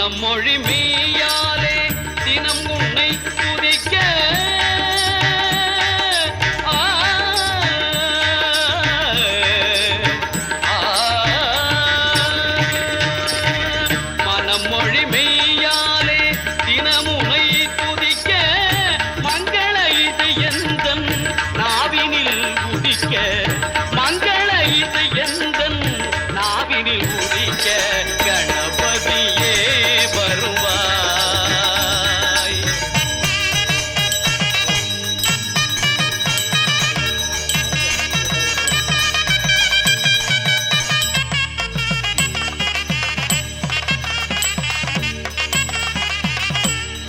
நம்மொழி மெய்யாரே தினம் உன்னை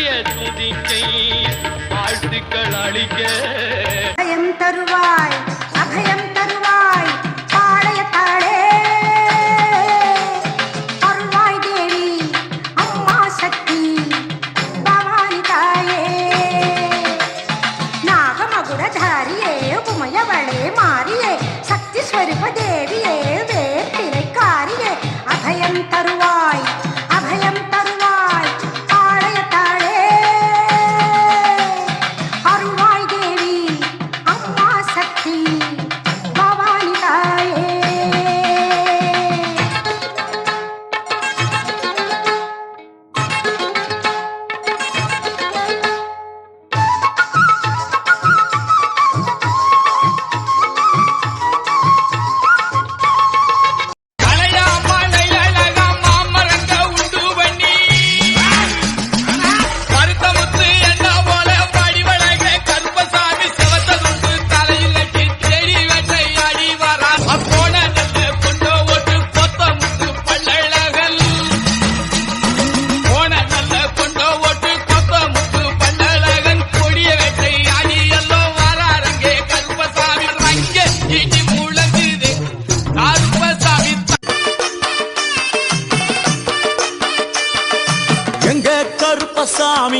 துதிய துதிக்கை வாழ்த்துக்கள் அளிக்க அபயம் தருவாய் அபயம்